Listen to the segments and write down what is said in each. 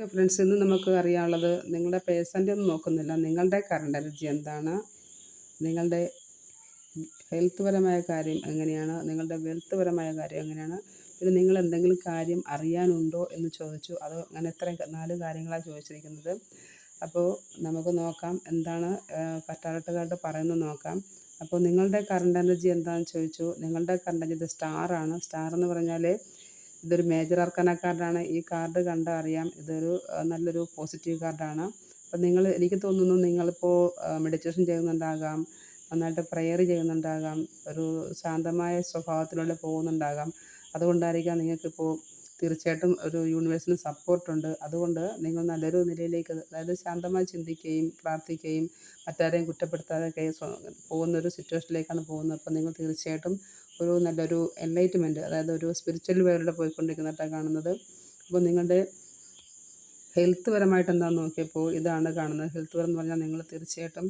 Okay friends ഇന്ന് നമുക്ക് അറിയാനുള്ളത് നിങ്ങളുടെ പേഴ്സന്റെ ഒന്നും നോക്കുന്നില്ല. നിങ്ങളുടെ കറണ്ട് എനർജി എന്താണ്? നിങ്ങളുടെ ഹെൽത്ത് പരമായ കാര്യം എങ്ങനെയാണ്? നിങ്ങളുടെ വെൽത്ത് പരമായ കാര്യം എങ്ങനെയാണ്? പിന്നെ നിങ്ങൾ എന്തെങ്കിലും കാര്യം അറിയാനുണ്ടോ എന്ന് ചോദിച്ചു. അത് അങ്ങനെ എത്ര നാല് കാര്യങ്ങളാണ് ചോദിച്ചിരിക്കുന്നത്. അപ്പോൾ നമുക്ക് നോക്കാം എന്താണ് പറ്റാറട്ടുകാരുടെ പറയുന്നത് നോക്കാം. അപ്പോൾ നിങ്ങളുടെ കറണ്ട് എനർജി എന്താണെന്ന് ചോദിച്ചു. നിങ്ങളുടെ കറണ്ട് എനർജി സ്റ്റാർ ആണ്. സ്റ്റാർ എന്ന് പറഞ്ഞാൽ ഇതൊരു മേജർ അർക്കന കാർഡാണ് ഈ കാർഡ് കണ്ടാൽ അറിയാം. ഇതൊരു നല്ലൊരു പോസിറ്റീവ് കാർഡാണ് അപ്പം നിങ്ങൾ എനിക്ക് തോന്നുന്നു നിങ്ങളിപ്പോൾ മെഡിറ്റേഷൻ ചെയ്യുന്നുണ്ടാകാം. നന്നായിട്ട് പ്രെയർ ചെയ്യുന്നുണ്ടാകാം. ഒരു ശാന്തമായ സ്വഭാവത്തിലൂടെ പോകുന്നുണ്ടാകാം. അതുകൊണ്ടായിരിക്കാം നിങ്ങൾക്കിപ്പോൾ തീർച്ചയായിട്ടും ഒരു യൂണിവേഴ്സിന് സപ്പോർട്ടുണ്ട് അതുകൊണ്ട് നിങ്ങൾ നല്ലൊരു നിലയിലേക്ക് അതായത് ശാന്തമായി ചിന്തിക്കുകയും പ്രാർത്ഥിക്കുകയും മറ്റാരെയും കുറ്റപ്പെടുത്താതെ പോകുന്നൊരു സിറ്റുവേഷനിലേക്കാണ് പോകുന്നത്. അപ്പോൾ നിങ്ങൾ തീർച്ചയായിട്ടും ഒരു നല്ലൊരു എൻലൈറ്റ്മെന്റ് അതായത് ഒരു സ്പിരിച്വൽ വേൾഡിൽ പോയിക്കൊണ്ടിരിക്കുന്നതായിട്ടാണ് കാണുന്നത്. അപ്പോൾ നിങ്ങളുടെ ഹെൽത്ത് പരമായിട്ട് എന്താണെന്ന് നോക്കിയപ്പോൾ ഇതാണ് കാണുന്നത്. ഹെൽത്ത് പരം എന്ന് പറഞ്ഞാൽ നിങ്ങൾ തീർച്ചയായിട്ടും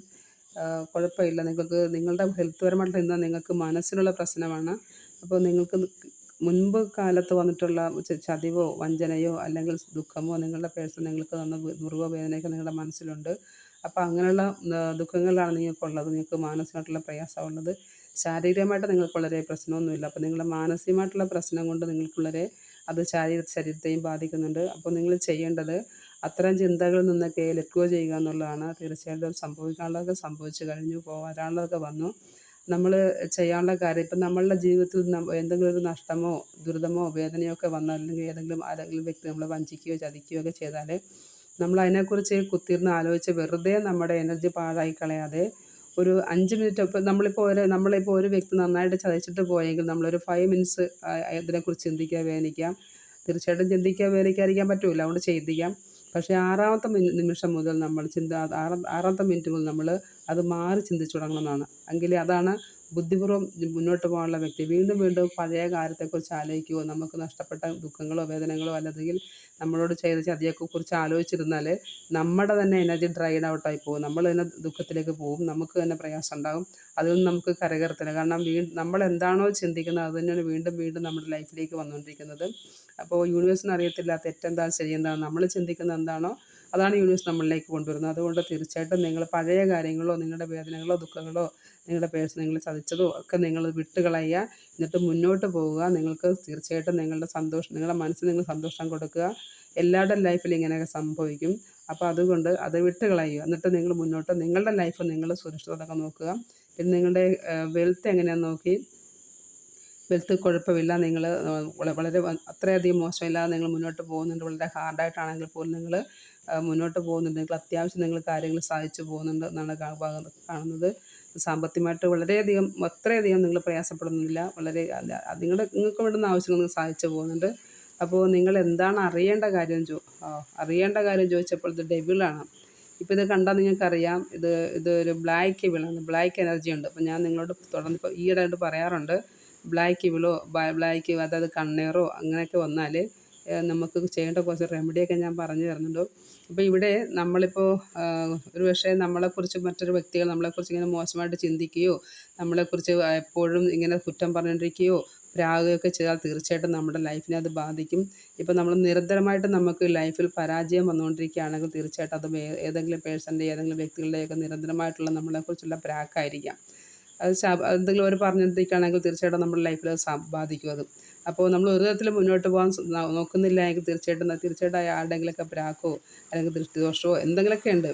കുഴപ്പമില്ല. നിങ്ങൾക്ക് നിങ്ങളുടെ ഹെൽത്ത് പരമായിട്ട് എന്താ നിങ്ങൾക്ക് മനസ്സിലുള്ള പ്രശ്നമാണ്. അപ്പോൾ നിങ്ങൾക്ക് മുൻപ് കാലത്ത് വന്നിട്ടുള്ള ചതിവോ വഞ്ചനയോ അല്ലെങ്കിൽ ദുഃഖമോ നിങ്ങളുടെ പേഴ്സൺ നിങ്ങൾക്ക് തന്ന മുറിവോ വേദനയൊക്കെ നിങ്ങളുടെ മനസ്സിലുണ്ട്. അപ്പോൾ അങ്ങനെയുള്ള ദുഃഖങ്ങളാണ് നിങ്ങൾക്കുള്ളത്. നിങ്ങൾക്ക് മാനസികമായിട്ടുള്ള പ്രയാസമുള്ളത് ശാരീരികമായിട്ട് നിങ്ങൾക്ക് വളരെ പ്രശ്നമൊന്നുമില്ല. അപ്പോൾ നിങ്ങളുടെ മാനസികമായിട്ടുള്ള പ്രശ്നം കൊണ്ട് നിങ്ങൾക്ക് വളരെ അത് ശാരീര ശരീരത്തെയും ബാധിക്കുന്നുണ്ട്. അപ്പോൾ നിങ്ങൾ ചെയ്യേണ്ടത് അത്തരം ചിന്തകളിൽ നിന്നൊക്കെ ലെറ്റ് ചെയ്യുക എന്നുള്ളതാണ്. തീർച്ചയായിട്ടും സംഭവിക്കാനുള്ളതൊക്കെ സംഭവിച്ചു കഴിഞ്ഞു പോരാനുള്ളതൊക്കെ വന്നു. നമ്മൾ ചെയ്യാനുള്ള കാര്യം ഇപ്പം നമ്മളുടെ ജീവിതത്തിൽ എന്തെങ്കിലും ഒരു നഷ്ടമോ ദുരിതമോ വേദനയോ ഒക്കെ വന്നാൽ അല്ലെങ്കിൽ ഏതെങ്കിലും ആരെങ്കിലും വ്യക്തി നമ്മളെ വഞ്ചിക്കുകയോ ചതിക്കുകയോ ഒക്കെ ചെയ്താൽ നമ്മൾ അതിനെക്കുറിച്ച് കുത്തിയിരുന്ന് ആലോചിച്ച് വെറുതെ നമ്മുടെ എനർജി പാഴായി കളയാതെ ഒരു അഞ്ച് മിനിറ്റ് ഇപ്പം നമ്മളിപ്പോൾ ഒരു നമ്മളിപ്പോൾ ഒരു വ്യക്തി നന്നായിട്ട് ചതച്ചിട്ട് പോയെങ്കിൽ നമ്മളൊരു ഫൈവ് മിനിറ്റ്സ് അതിനെക്കുറിച്ച് ചിന്തിക്കുക വേദനിക്കാം തീർച്ചയായിട്ടും ചിന്തിക്കുക വേദനിക്കാതിരിക്കാൻ പറ്റില്ല അതുകൊണ്ട് ചിന്തിക്കാം പക്ഷേ ആറാമത്തെ നിമിഷം മുതൽ നമ്മൾ ചിന്ത ആറാമത്തെ മിനിറ്റ് മുതൽ നമ്മൾ അത് മാറി ചിന്തിച്ചു തുടങ്ങണമെന്നാണ്. എങ്കിൽ അതാണ് ബുദ്ധിപൂർവം മുന്നോട്ട് പോകാനുള്ള വ്യക്തി വീണ്ടും വീണ്ടും പഴയ കാര്യത്തെക്കുറിച്ച് ആലോചിക്കുകയോ നമുക്ക് നഷ്ടപ്പെട്ട ദുഃഖങ്ങളോ വേദനകളോ അല്ലെങ്കിൽ നമ്മളോട് ചെയ്ത ചതിയെക്കുറിച്ച് ആലോചിച്ചിരുന്നാൽ നമ്മുടെ തന്നെ എനർജി ഡ്രൈഡ് ഔട്ടായി പോകും. നമ്മൾ തന്നെ ദുഃഖത്തിലേക്ക് പോകും. നമുക്ക് തന്നെ പ്രയാസം ഉണ്ടാകും. അതൊന്നും നമുക്ക് കരകയറത്തില്ല കാരണം വീ നമ്മൾ എന്താണോ ചിന്തിക്കുന്നത് അത് തന്നെയാണ് വീണ്ടും വീണ്ടും നമ്മുടെ ലൈഫിലേക്ക് വന്നുകൊണ്ടിരിക്കുന്നത്. അപ്പോൾ യൂണിവേഴ്സിന് അറിയത്തില്ല തെറ്റെന്താണ് ശരിയെന്താണ് നമ്മൾ ചിന്തിക്കുന്നത് എന്താണോ അതാണ് യൂണിവേഴ്സ് നമ്മളിലേക്ക് കൊണ്ടുവരുന്നത്. അതുകൊണ്ട് തീർച്ചയായിട്ടും നിങ്ങൾ പഴയ കാര്യങ്ങളോ നിങ്ങളുടെ വേദനകളോ ദുഃഖങ്ങളോ നിങ്ങളുടെ പേഴ്സ് നിങ്ങൾ ചതിച്ചതോ ഒക്കെ നിങ്ങൾ വിട്ടുകളയുക. എന്നിട്ട് മുന്നോട്ട് പോവുക. നിങ്ങൾക്ക് തീർച്ചയായിട്ടും നിങ്ങളുടെ സന്തോഷം നിങ്ങളുടെ മനസ്സിന് നിങ്ങൾ സന്തോഷം കൊടുക്കുക. എല്ലാവരുടെ ലൈഫിൽ ഇങ്ങനെയൊക്കെ സംഭവിക്കും. അപ്പോൾ അതുകൊണ്ട് അത് വിട്ടുകളയുക. എന്നിട്ട് നിങ്ങൾ മുന്നോട്ട് നിങ്ങളുടെ ലൈഫ് നിങ്ങൾ സുരക്ഷിതമൊക്കെ നോക്കുക. പിന്നെ നിങ്ങളുടെ വെൽത്ത് എങ്ങനെയാണെന്ന് നോക്കി. വെൽത്ത് കുഴപ്പമില്ല. നിങ്ങൾ വളരെ അത്രയധികം മോശമില്ലാതെ നിങ്ങൾ മുന്നോട്ട് പോകുന്നുണ്ട്. വളരെ ഹാർഡായിട്ടാണെങ്കിൽ പോലും നിങ്ങൾ മുന്നോട്ട് പോകുന്നുണ്ട്. നിങ്ങൾ അത്യാവശ്യം നിങ്ങൾ കാര്യങ്ങൾ സാധിച്ചു പോകുന്നുണ്ട് എന്നാണ് കാണുന്നത്. സാമ്പത്തികമായിട്ട് വളരെയധികം അത്രയധികം നിങ്ങൾ പ്രയാസപ്പെടുന്നില്ല. വളരെ നിങ്ങളുടെ നിങ്ങൾക്ക് വേണ്ടുന്ന ആവശ്യങ്ങൾ നിങ്ങൾ സാധിച്ചു പോകുന്നുണ്ട്. അപ്പോൾ നിങ്ങൾ എന്താണ് അറിയേണ്ട കാര്യം ചോ അറിയേണ്ട കാര്യം ചോദിച്ചപ്പോൾ ഇത് ഡെബിളാണ് ഇപ്പോൾ ഇത് കണ്ടാൽ നിങ്ങൾക്കറിയാം. ഇത് ഇത് ഒരു ബ്ലാക്ക് വിളാണ്. ബ്ലാക്ക് എനർജി ഉണ്ട്. അപ്പോൾ ഞാൻ നിങ്ങളോട് തുടർന്ന് ഇപ്പോൾ ഈയിടെയായിട്ട് പറയാറുണ്ട്. ബ്ലാക്ക് ഇവിളോ ബ്ലാക്ക് അതായത് കണ്ണേറോ അങ്ങനെയൊക്കെ വന്നാൽ നമുക്ക് ചെയ്യേണ്ട കുറച്ച് റെമഡിയൊക്കെ ഞാൻ പറഞ്ഞു തരുന്നുണ്ട്. അപ്പോൾ ഇവിടെ നമ്മളിപ്പോൾ ഒരു പക്ഷേ നമ്മളെക്കുറിച്ച് മറ്റൊരു വ്യക്തികൾ നമ്മളെക്കുറിച്ച് ഇങ്ങനെ മോശമായിട്ട് ചിന്തിക്കുകയോ നമ്മളെക്കുറിച്ച് എപ്പോഴും ഇങ്ങനെ കുറ്റം പറഞ്ഞുകൊണ്ടിരിക്കുകയോ പ്രാകുകയൊക്കെ ചെയ്താൽ തീർച്ചയായിട്ടും നമ്മുടെ ലൈഫിനെ അത് ബാധിക്കും. ഇപ്പോൾ നമ്മൾ നിരന്തരമായിട്ട് നമുക്ക് ലൈഫിൽ പരാജയം വന്നുകൊണ്ടിരിക്കുകയാണെങ്കിൽ തീർച്ചയായിട്ടും അത് ഏതെങ്കിലും പേഴ്സന്റെ ഏതെങ്കിലും വ്യക്തികളുടെയൊക്കെ നിരന്തരമായിട്ടുള്ള നമ്മളെക്കുറിച്ചുള്ള പ്രാക്കായിരിക്കാം. അത് എന്തെങ്കിലും അവർ പറഞ്ഞിരിക്കുകയാണെങ്കിൽ തീർച്ചയായിട്ടും നമ്മുടെ ലൈഫിൽ ബാധിക്കും അത്. അപ്പോൾ നമ്മൾ ഒരു തരത്തിൽ മുന്നോട്ട് പോകാൻ നോക്കുന്നില്ല എങ്കിൽ തീർച്ചയായിട്ടും തീർച്ചയായിട്ടും ആരുടെങ്കിലൊക്കെ പ്രാക്കോ അല്ലെങ്കിൽ ദൃഷ്ടിദോഷമോ എന്തെങ്കിലുമൊക്കെ ഉണ്ട്.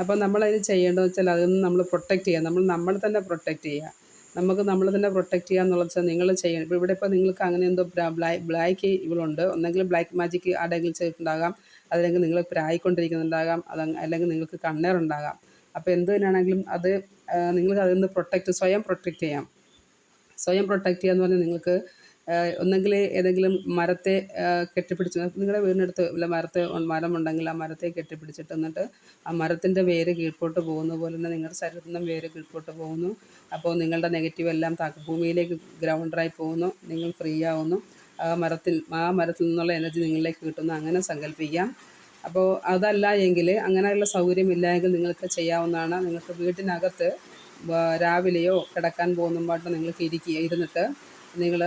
അപ്പോൾ നമ്മളതിന് ചെയ്യേണ്ടതെന്ന് വെച്ചാൽ അതൊന്നും നമ്മൾ പ്രൊട്ടക്റ്റ് ചെയ്യുക. നമ്മൾ നമ്മൾ തന്നെ പ്രൊട്ടക്റ്റ് ചെയ്യുക. നമുക്ക് നമ്മൾ തന്നെ പ്രൊട്ടക്റ്റ് ചെയ്യുക എന്നുള്ളത് വെച്ചാൽ നിങ്ങൾ ചെയ്യണം. ഇപ്പോൾ ഇവിടെ ഇപ്പോൾ നിങ്ങൾക്ക് അങ്ങനെ എന്തോ ബ്ലാക്ക് ബ്ലാക്ക് ഇവളുണ്ട്. ഒന്നെങ്കിൽ ബ്ലാക്ക് മാജിക്ക് ആടെങ്കിലും ചെയ്തിട്ടുണ്ടാകാം. അതല്ലെങ്കിൽ നിങ്ങൾ പ്രായിക്കൊണ്ടിരിക്കുന്നുണ്ടാകാം. അത് അല്ലെങ്കിൽ നിങ്ങൾക്ക് കണ്ണേറുണ്ടാകാം. അപ്പോൾ എന്ത് തന്നെയാണെങ്കിലും അത് നിങ്ങൾക്ക് അതിൽ നിന്ന് പ്രൊട്ടക്റ്റ് സ്വയം പ്രൊട്ടക്റ്റ് ചെയ്യാം. സ്വയം പ്രൊട്ടക്റ്റ് ചെയ്യുക എന്ന് പറഞ്ഞാൽ നിങ്ങൾക്ക് ഒന്നെങ്കിൽ ഏതെങ്കിലും മരത്തെ കെട്ടിപ്പിടിച്ച് നിങ്ങളുടെ വീടിനടുത്ത് വല്ല മരത്തെ മരമുണ്ടെങ്കിൽ ആ മരത്തെ കെട്ടിപ്പിടിച്ചിട്ട് എന്നിട്ട് ആ മരത്തിന്റെ വേര് കീഴ്പോട്ട് പോകുന്ന പോലെ തന്നെ നിങ്ങളുടെ ശരീരത്തിൽ നിന്നും വേര് കീഴ്പോട്ട് പോകുന്നു. അപ്പോൾ നിങ്ങളുടെ നെഗറ്റീവ് എല്ലാം ഭൂമിയിലേക്ക് ഗ്രൗണ്ടറായി പോകുന്നു. നിങ്ങൾ ഫ്രീ ആവുന്നു. ആ മരത്തിൽ ആ മരത്തിൽ നിന്നുള്ള എനർജി നിങ്ങളിലേക്ക് കിട്ടുന്നു. അങ്ങനെ സങ്കല്പിക്കാം. അപ്പോൾ അതല്ല എങ്കിൽ അങ്ങനെയുള്ള സൗകര്യമില്ല എങ്കിൽ നിങ്ങൾക്ക് ചെയ്യാവുന്നതാണ്. നിങ്ങൾക്ക് വീട്ടിനകത്ത് രാവിലെയോ കിടക്കാൻ പോകുമ്പോഴോ നിങ്ങൾക്ക് ഇരിക്കുക ഇരുന്നിട്ട് നിങ്ങൾ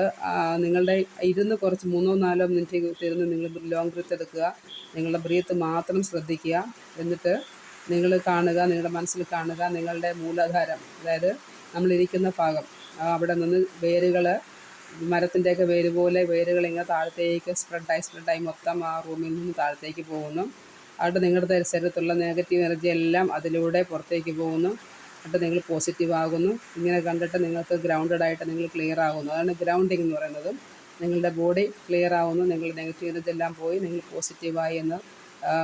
നിങ്ങളുടെ ഇരുന്ന് കുറച്ച് മൂന്നോ നാലോ മിനിറ്റ് ഇരുന്ന് നിങ്ങൾ ലോങ് ബ്രീത്ത് എടുക്കുക. നിങ്ങളുടെ ബ്രീത്ത് മാത്രം ശ്രദ്ധിക്കുക. എന്നിട്ട് നിങ്ങൾ കാണുക നിങ്ങളുടെ മനസ്സിൽ കാണുക നിങ്ങളുടെ മൂലാധാരം. അതായത് നമ്മളിരിക്കുന്ന ഭാഗം അവിടെ നിന്ന് വേരുകൾ മരത്തിന്റെയൊക്കെ വേര് പോലെ വേരുകൾ ഇങ്ങനെ താഴത്തേക്ക് സ്പ്രെഡായി സ്പ്രെഡായി മൊത്തം ആ റൂമിൽ നിന്ന് താഴത്തേക്ക് പോകുന്നു. അവിടെ നിങ്ങളുടെ ശരീരത്തിലുള്ള നെഗറ്റീവ് എനർജി എല്ലാം അതിലൂടെ പുറത്തേക്ക് പോകുന്നു. എന്നിട്ട് നിങ്ങൾ പോസിറ്റീവ് ആകുന്നു. ഇങ്ങനെ കണ്ടിട്ട് നിങ്ങൾക്ക് ഗ്രൗണ്ടഡ് ആയിട്ട് നിങ്ങൾ ക്ലിയർ ആകുന്നു. അതാണ് ഗ്രൗണ്ടിങ് എന്ന് പറയുന്നത്. നിങ്ങളുടെ ബോഡി ക്ലിയർ ആകുന്നു നിങ്ങളുടെ നെഗറ്റീവ് എനർജി എല്ലാം പോയി നിങ്ങൾ പോസിറ്റീവായി എന്ന്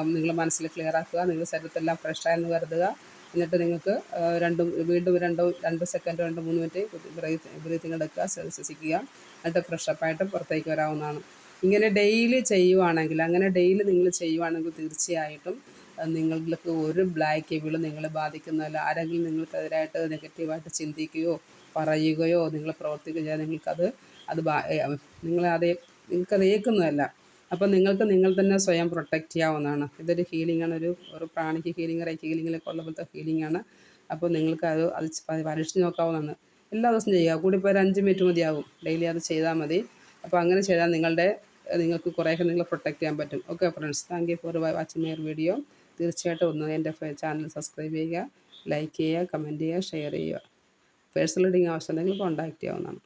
നിങ്ങൾ മനസ്സിൽ ക്ലിയർ ആക്കുക. നിങ്ങളുടെ ശരീരത്തെല്ലാം ഫ്രഷായെന്ന് കരുതുക. എന്നിട്ട് നിങ്ങൾക്ക് രണ്ടും വീണ്ടും രണ്ടോ രണ്ട് സെക്കൻഡ് രണ്ട് മൂന്ന് മിനിറ്റ് ബ്രീത്ത് ബ്രീത്തിങ് എടുക്കുക ശ്വസിക്കുക എന്നിട്ട് ഫ്രഷപ്പായിട്ട് പുറത്തേക്ക് വരാവുന്നതാണ്. ഇങ്ങനെ ഡെയിലി ചെയ്യുവാണെങ്കിൽ അങ്ങനെ ഡെയിലി നിങ്ങൾ ചെയ്യുവാണെങ്കിൽ തീർച്ചയായിട്ടും നിങ്ങൾക്ക് ഒരു ബ്ലാക്ക് എബിളും നിങ്ങളെ ബാധിക്കുന്നതല്ല. ആരെങ്കിലും നിങ്ങൾക്കെതിരായിട്ട് നെഗറ്റീവായിട്ട് ചിന്തിക്കുകയോ പറയുകയോ നിങ്ങൾ പ്രവർത്തിക്കുകയോ ചെയ്താൽ നിങ്ങൾക്കത് അത് നിങ്ങളെ അതേ നിങ്ങൾക്കത് ഏൽക്കുന്നതല്ല. അപ്പോൾ നിങ്ങൾക്ക് നിങ്ങൾ തന്നെ സ്വയം പ്രൊട്ടക്റ്റ് ചെയ്യാവുന്നതാണ്. ഇതൊരു ഹീലിംഗ് ആണ്. ഒരു ഒരു പ്രാണിക്ക് ഹീലിംഗ് റൈക്ക് ഹീലിങ്ങിലൊക്കെ ഉള്ള പോലത്തെ ഹീലിംഗ് ആണ്. അപ്പോൾ നിങ്ങൾക്ക് അത് അത് പരീക്ഷിച്ച് നോക്കാവുന്നതാണ്. എല്ലാ ദിവസവും ചെയ്യുക. കൂടി ഒരു അഞ്ച് മിനിറ്റ് മതിയാകും ഡെയിലി അത് ചെയ്താൽ മതി. അപ്പോൾ അങ്ങനെ ചെയ്താൽ നിങ്ങളുടെ നിങ്ങൾക്ക് കുറേയൊക്കെ നിങ്ങളെ പ്രൊട്ടക്റ്റ് ചെയ്യാൻ പറ്റും. Okay friends thank you for watching my video തീർച്ചയായിട്ടും ഒന്ന് എന്റെ ചാനൽ സബ്സ്ക്രൈബ് ചെയ്യുക. ലൈക്ക് ചെയ്യുക കമന്റ് ചെയ്യുക ഷെയർ ചെയ്യുക. പേഴ്സണൽ റീഡിങ് ആവശ്യമുണ്ടെങ്കിൽ കോൺടാക്റ്റ് ചെയ്യാവുന്നതാണ്.